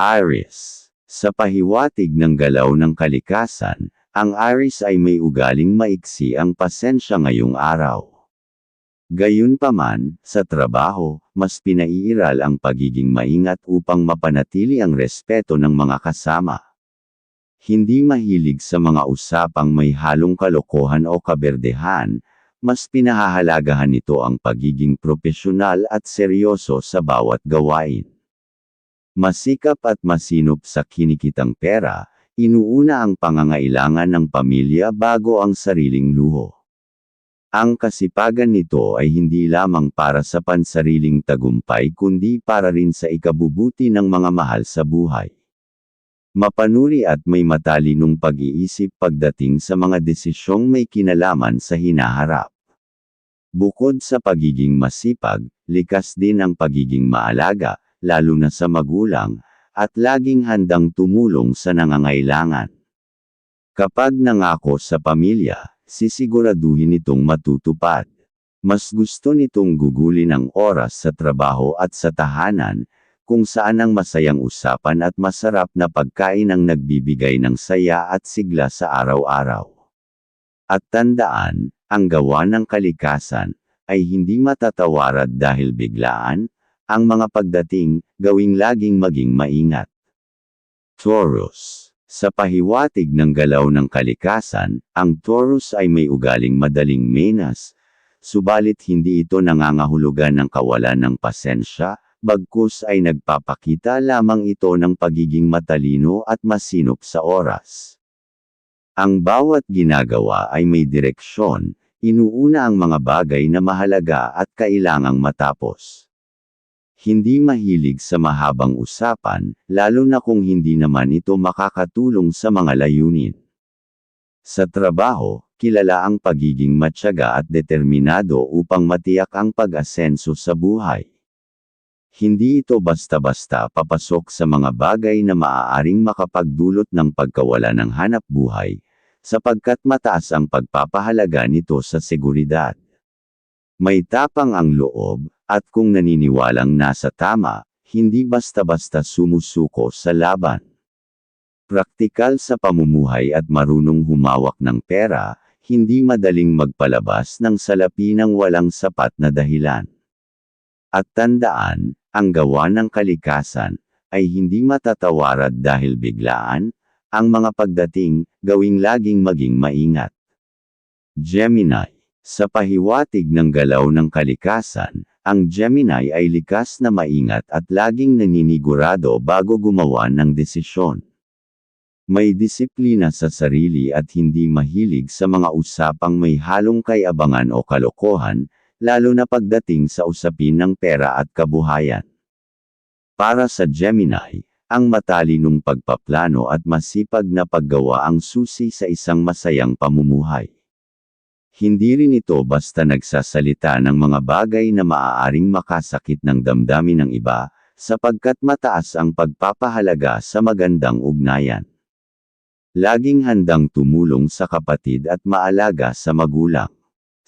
Iris. Sa pahiwatig ng galaw ng kalikasan, ang Iris ay may ugaling maiksi ang pasensya ngayong araw. Gayunpaman, sa trabaho, mas pinaiiral ang pagiging maingat upang mapanatili ang respeto ng mga kasama. Hindi mahilig sa mga usapang may halong kalokohan o kaberdehan, mas pinahahalagahan nito ang pagiging profesional at seryoso sa bawat gawain. Masikap at masinop sa kinikitang pera, inuuna ang pangangailangan ng pamilya bago ang sariling luho. Ang kasipagan nito ay hindi lamang para sa pansariling tagumpay kundi para rin sa ikabubuti ng mga mahal sa buhay. Mapanuri at may matalinong pag-iisip pagdating sa mga desisyong may kinalaman sa hinaharap. Bukod sa pagiging masipag, likas din ang pagiging maalaga, lalo na sa magulang, at laging handang tumulong sa nangangailangan. Kapag nangako sa pamilya, sisiguraduhin itong matutupad. Mas gusto nitong gugulin ang oras sa trabaho at sa tahanan, kung saan ang masayang usapan at masarap na pagkain ang nagbibigay ng saya at sigla sa araw-araw. At tandaan, ang gawa ng kalikasan, ay hindi matatawarad dahil biglaan, ang mga pagdating, gawing laging maging maingat. Taurus sa pahiwatig ng galaw ng kalikasan, ang Taurus ay may ugaling madaling menas, subalit hindi ito nangangahulugan ng kawalan ng pasensya, bagkus ay nagpapakita lamang ito ng pagiging matalino at masinop sa oras. Ang bawat ginagawa ay may direksyon, inuuna ang mga bagay na mahalaga at kailangang matapos. Hindi mahilig sa mahabang usapan, lalo na kung hindi naman ito makakatulong sa mga layunin. Sa trabaho, kilala ang pagiging matyaga at determinado upang matiyak ang pag-asenso sa buhay. Hindi ito basta-basta papasok sa mga bagay na maaaring makapagdulot ng pagkawala ng hanap buhay, sapagkat mataas ang pagpapahalaga nito sa seguridad. May tapang ang loob, at kung naniniwalang nasa tama, hindi basta-basta sumusuko sa laban. Praktikal sa pamumuhay at marunong humawak ng pera, hindi madaling magpalabas ng salapi ng walang sapat na dahilan. At tandaan, ang gawa ng kalikasan, ay hindi matatawarad dahil biglaan, ang mga pagdating, gawing laging maging maingat. Gemini Sa pahiwatig ng galaw ng kalikasan, ang Gemini ay likas na maingat at laging naninigurado bago gumawa ng desisyon. May disiplina sa sarili at hindi mahilig sa mga usapang may halong kayabangan o kalokohan, lalo na pagdating sa usapin ng pera at kabuhayan. Para sa Gemini, ang matalinong pagpaplano at masipag na paggawa ang susi sa isang masayang pamumuhay. Hindi rin ito basta nagsasalita ng mga bagay na maaaring makasakit ng damdamin ng iba, sapagkat mataas ang pagpapahalaga sa magandang ugnayan. Laging handang tumulong sa kapatid at maalaga sa magulang.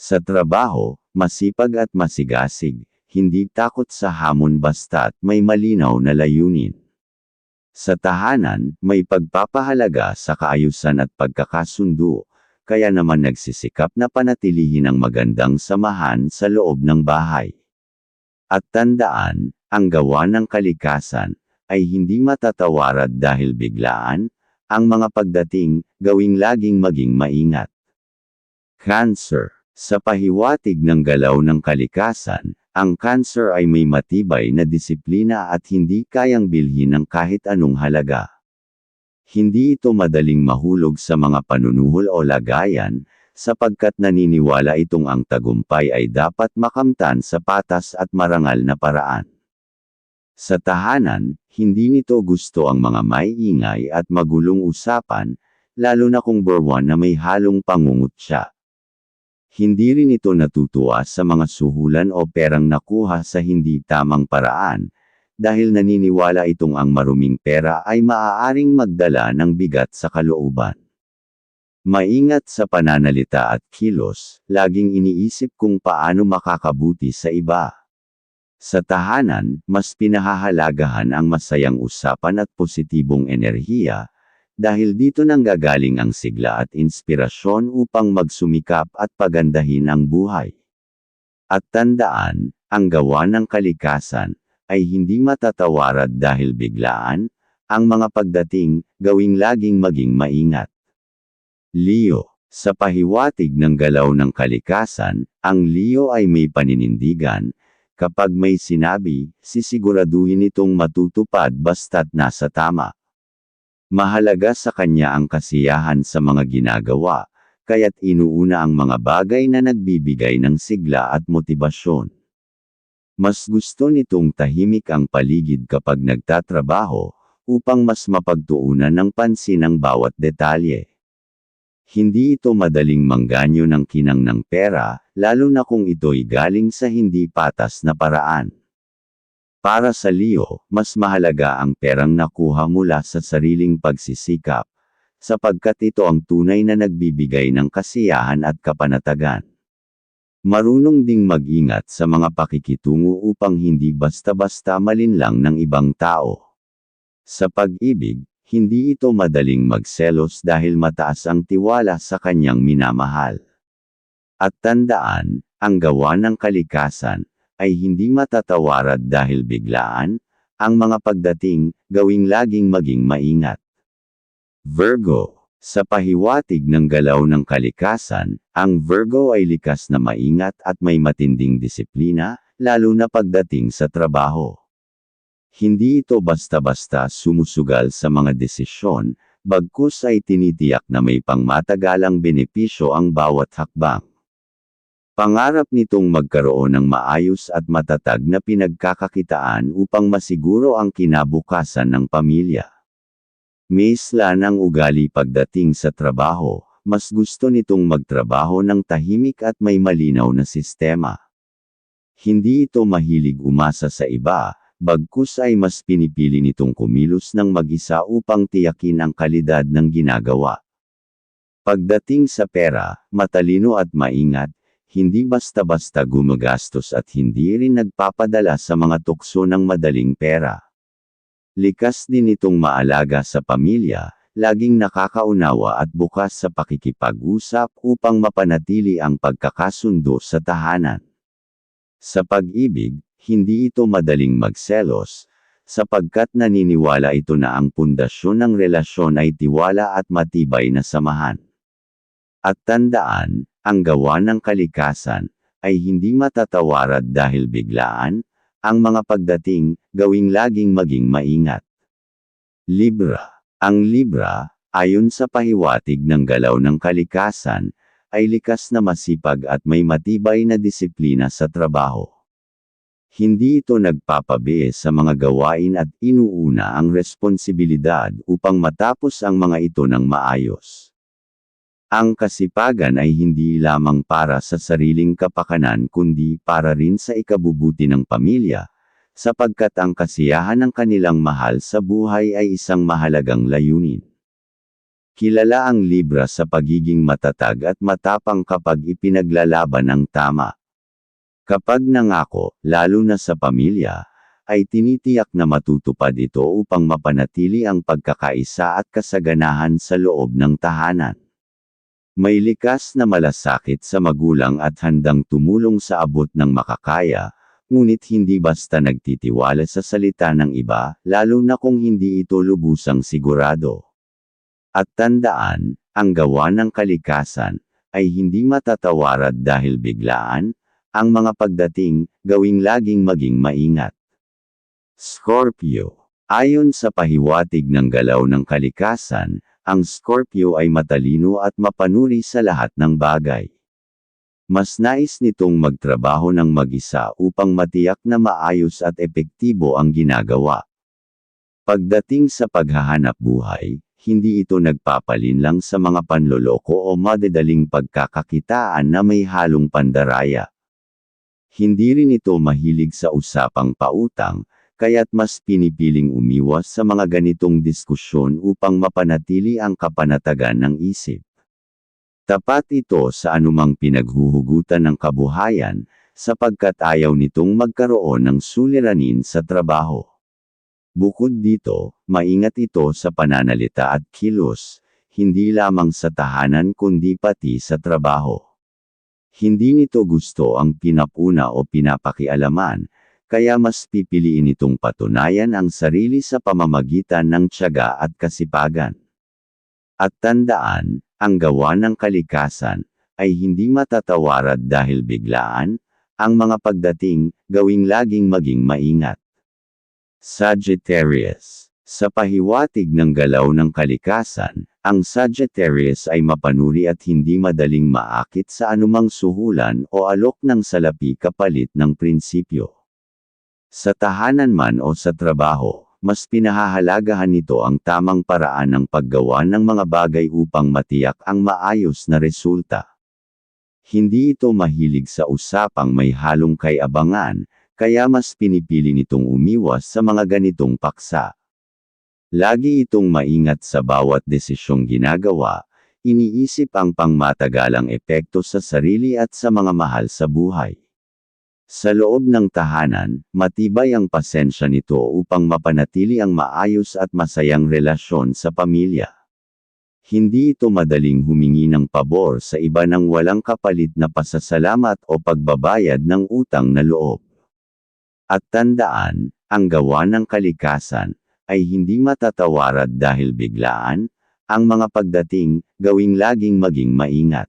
Sa trabaho, masipag at masigasig, hindi takot sa hamon basta't may malinaw na layunin. Sa tahanan, may pagpapahalaga sa kaayusan at pagkakasundo, kaya naman nagsisikap na panatilihin ang magandang samahan sa loob ng bahay. At tandaan, ang gawa ng kalikasan, ay hindi matatawarad dahil biglaan, ang mga pagdating, gawing laging maging maingat. Cancer Sa pahiwatig ng galaw ng kalikasan, ang cancer ay may matibay na disiplina at hindi kayang bilhin ng kahit anong halaga. Hindi ito madaling mahulog sa mga panunuhol o lagayan, sapagkat naniniwala itong ang tagumpay ay dapat makamtan sa patas at marangal na paraan. Sa tahanan, hindi nito gusto ang mga maiingay at magulong usapan, lalo na kung borwan na may halong pangungutya. Hindi rin ito natutuwa sa mga suhulan o perang nakuha sa hindi tamang paraan, dahil naniniwala itong ang maruming pera ay maaaring magdala ng bigat sa kalooban. Maingat sa pananalita at kilos, laging iniisip kung paano makakabuti sa iba. Sa tahanan, mas pinahahalagahan ang masayang usapan at positibong enerhiya, dahil dito nanggagaling ang sigla at inspirasyon upang magsumikap at pagandahin ang buhay. At tandaan, ang gawa ng kalikasan, ay hindi matatawarad dahil biglaan, ang mga pagdating, gawing laging maging maingat. Leo Sa pahiwatig ng galaw ng kalikasan, ang Leo ay may paninindigan, kapag may sinabi, sisiguraduhin itong matutupad basta't nasa tama. Mahalaga sa kanya ang kasiyahan sa mga ginagawa, kaya't inuuna ang mga bagay na nagbibigay ng sigla at motibasyon. Mas gusto nitong tahimik ang paligid kapag nagtatrabaho, upang mas mapagtuunan ng pansin ang bawat detalye. Hindi ito madaling mangganyo ng kinang ng pera, lalo na kung ito'y galing sa hindi patas na paraan. Para sa Leo, mas mahalaga ang perang nakuha mula sa sariling pagsisikap, sapagkat ito ang tunay na nagbibigay ng kasiyahan at kapanatagan. Marunong ding mag-ingat sa mga pakikitungo upang hindi basta-basta malinlang ng ibang tao. Sa pag-ibig, hindi ito madaling magselos dahil mataas ang tiwala sa kanyang minamahal. At tandaan, ang gawa ng kalikasan, ay hindi matatawarad dahil biglaan, ang mga pagdating, gawing laging maging maingat. Virgo Sa pahiwatig ng galaw ng kalikasan, ang Virgo ay likas na maingat at may matinding disiplina, lalo na pagdating sa trabaho. Hindi ito basta-basta sumusugal sa mga desisyon, bagkus ay tinitiyak na may pangmatagalang benepisyo ang bawat hakbang. Pangarap nitong magkaroon ng maayos at matatag na pinagkakakitaan upang masiguro ang kinabukasan ng pamilya. Maisla ng ugali pagdating sa trabaho, mas gusto nitong magtrabaho ng tahimik at may malinaw na sistema. Hindi ito mahilig umasa sa iba, bagkus ay mas pinipili nitong kumilos ng mag-isa upang tiyakin ang kalidad ng ginagawa. Pagdating sa pera, matalino at maingat, hindi basta-basta gumagastos at hindi rin nagpapadala sa mga tukso ng madaling pera. Likas din itong maalaga sa pamilya, laging nakakaunawa at bukas sa pakikipag-usap upang mapanatili ang pagkakasundo sa tahanan. Sa pag-ibig, hindi ito madaling magselos, sapagkat naniniwala ito na ang pundasyon ng relasyon ay tiwala at matibay na samahan. At tandaan, ang gawa ng kalikasan, ay hindi matatawarad dahil biglaan, ang mga pagdating, gawing laging maging maingat. Libra Ang Libra, ayon sa pahiwatig ng galaw ng kalikasan, ay likas na masipag at may matibay na disiplina sa trabaho. Hindi ito nagpapabi sa mga gawain at inuuna ang responsibilidad upang matapos ang mga ito ng maayos. Ang kasipagan ay hindi lamang para sa sariling kapakanan kundi para rin sa ikabubuti ng pamilya, sapagkat ang kasiyahan ng kanilang mahal sa buhay ay isang mahalagang layunin. Kilala ang Libra sa pagiging matatag at matapang kapag ipinaglalaban ang tama. Kapag nangako, lalo na sa pamilya, ay tinitiyak na matutupad ito upang mapanatili ang pagkakaisa at kasaganahan sa loob ng tahanan. May likas na malasakit sa magulang at handang tumulong sa abot ng makakaya, ngunit hindi basta nagtitiwala sa salita ng iba, lalo na kung hindi ito lubusang sigurado. At tandaan, ang gawa ng kalikasan, ay hindi matatawarad dahil biglaan, ang mga pagdating, gawing laging maging maingat. Scorpio Ayon sa pahiwatig ng galaw ng kalikasan, ang Scorpio ay matalino at mapanuri sa lahat ng bagay. Mas nais nitong magtrabaho ng mag-isa upang matiyak na maayos at epektibo ang ginagawa. Pagdating sa paghahanap buhay, hindi ito nagpapalin lang sa mga panloloko o madadaling pagkakakitaan na may halong pandaraya. Hindi rin ito mahilig sa usapang pautang, kaya't mas pinipiling umiwas sa mga ganitong diskusyon upang mapanatili ang kapanatagan ng isip. Tapat ito sa anumang pinaghuhugutan ng kabuhayan, sapagkat ayaw nitong magkaroon ng suliranin sa trabaho. Bukod dito, maingat ito sa pananalita at kilos, hindi lamang sa tahanan kundi pati sa trabaho. Hindi nito gusto ang pinapuna o pinapakialaman, kaya mas pipiliin itong patunayan ang sarili sa pamamagitan ng tiyaga at kasipagan. At tandaan, ang gawa ng kalikasan, ay hindi matatawarad dahil biglaan, ang mga pagdating, gawing laging maging maingat. Sagittarius Sa pahiwatig ng galaw ng kalikasan, ang Sagittarius ay mapanuri at hindi madaling maakit sa anumang suhulan o alok ng salapi kapalit ng prinsipyo. Sa tahanan man o sa trabaho, mas pinahahalagahan nito ang tamang paraan ng paggawa ng mga bagay upang matiyak ang maayos na resulta. Hindi ito mahilig sa usapang may halong kay abangan, kaya mas pinipili nitong umiwas sa mga ganitong paksa. Lagi itong maingat sa bawat desisyong ginagawa, iniisip ang pangmatagalang epekto sa sarili at sa mga mahal sa buhay. Sa loob ng tahanan, matibay ang pasensya nito upang mapanatili ang maayos at masayang relasyon sa pamilya. Hindi ito madaling humingi ng pabor sa iba nang walang kapalit na pasasalamat o pagbabayad ng utang na loob. At tandaan, ang gawa ng kalikasan, ay hindi matatawarad dahil biglaan, ang mga pagdating, gawing laging maging maingat.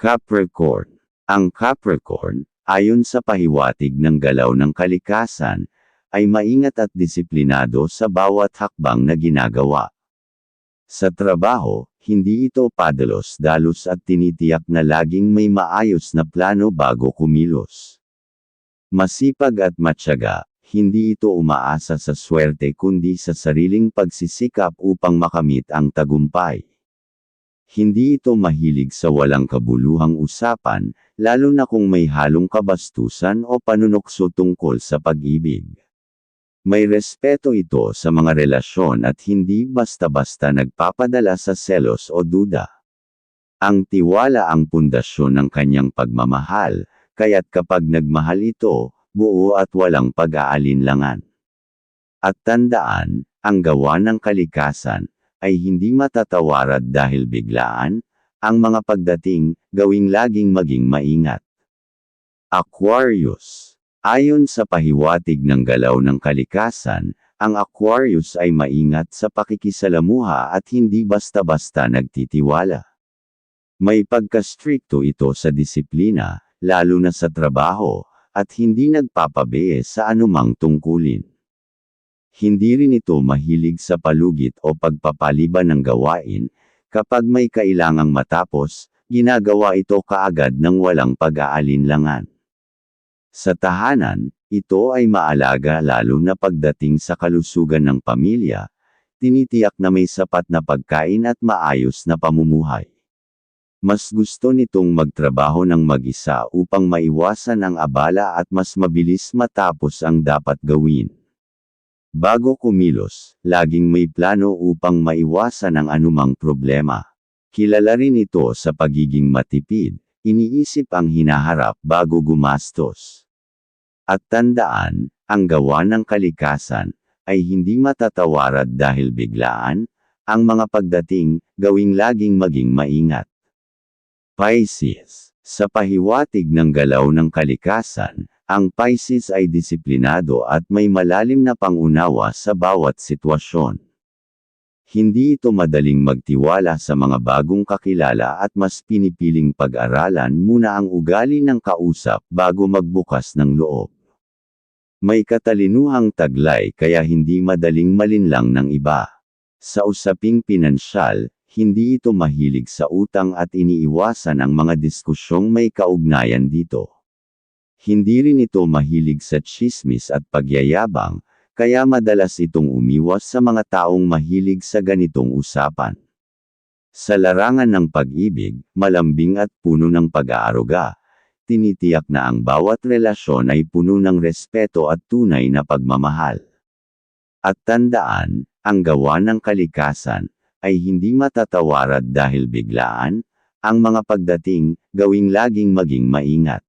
Capricorn Ang Capricorn, ayon sa pahiwatig ng galaw ng kalikasan, ay maingat at disiplinado sa bawat hakbang na ginagawa. Sa trabaho, hindi ito padalos-dalos at tinitiyak na laging may maayos na plano bago kumilos. Masipag at matyaga, hindi ito umaasa sa swerte kundi sa sariling pagsisikap upang makamit ang tagumpay. Hindi ito mahilig sa walang kabuluhang usapan, lalo na kung may halong kabastusan o panunokso tungkol sa pag-ibig. May respeto ito sa mga relasyon at hindi basta-basta nagpapadala sa selos o duda. Ang tiwala ang pundasyon ng kanyang pagmamahal, kaya't kapag nagmahal ito, buo at walang pag-aalinlangan. At tandaan, ang gawa ng kalikasan, ay hindi matatawarad dahil biglaan, ang mga pagdating, gawing laging maging maingat. Aquarius Ayon sa pahiwatig ng galaw ng kalikasan, ang Aquarius ay maingat sa pakikisalamuha at hindi basta-basta nagtitiwala. May pagkastrikto ito sa disiplina, lalo na sa trabaho, at hindi nagpapabe sa anumang tungkulin. Hindi rin ito mahilig sa palugit o pagpapaliban ng gawain, kapag may kailangang matapos, ginagawa ito kaagad ng walang pag-aalinlangan. Sa tahanan, ito ay maalaga lalo na pagdating sa kalusugan ng pamilya, tinitiyak na may sapat na pagkain at maayos na pamumuhay. Mas gusto nitong magtrabaho ng mag-isa upang maiwasan ang abala at mas mabilis matapos ang dapat gawin. Bago kumilos, laging may plano upang maiwasan ang anumang problema. Kilala rin ito sa pagiging matipid, iniisip ang hinaharap bago gumastos. At tandaan, ang gawa ng kalikasan, ay hindi matatawarad dahil biglaan, ang mga pagdating, gawing laging maging maingat. Pisces. Sa pahiwatig ng galaw ng kalikasan, ang Pisces ay disiplinado at may malalim na pangunawa sa bawat sitwasyon. Hindi ito madaling magtiwala sa mga bagong kakilala at mas pinipiling pag-aralan muna ang ugali ng kausap bago magbukas ng loob. May katalinuhang taglay kaya hindi madaling malinlang ng iba. Sa usaping pinansyal, hindi ito mahilig sa utang at iniiwasan ang mga diskusyong may kaugnayan dito. Hindi rin ito mahilig sa chismis at pagyayabang, kaya madalas itong umiwas sa mga taong mahilig sa ganitong usapan. Sa larangan ng pag-ibig, malambing at puno ng pag-aaruga, tinitiyak na ang bawat relasyon ay puno ng respeto at tunay na pagmamahal. At tandaan, ang gawa ng kalikasan, ay hindi matatawarad dahil biglaan, ang mga pagdating, gawing laging maging maingat.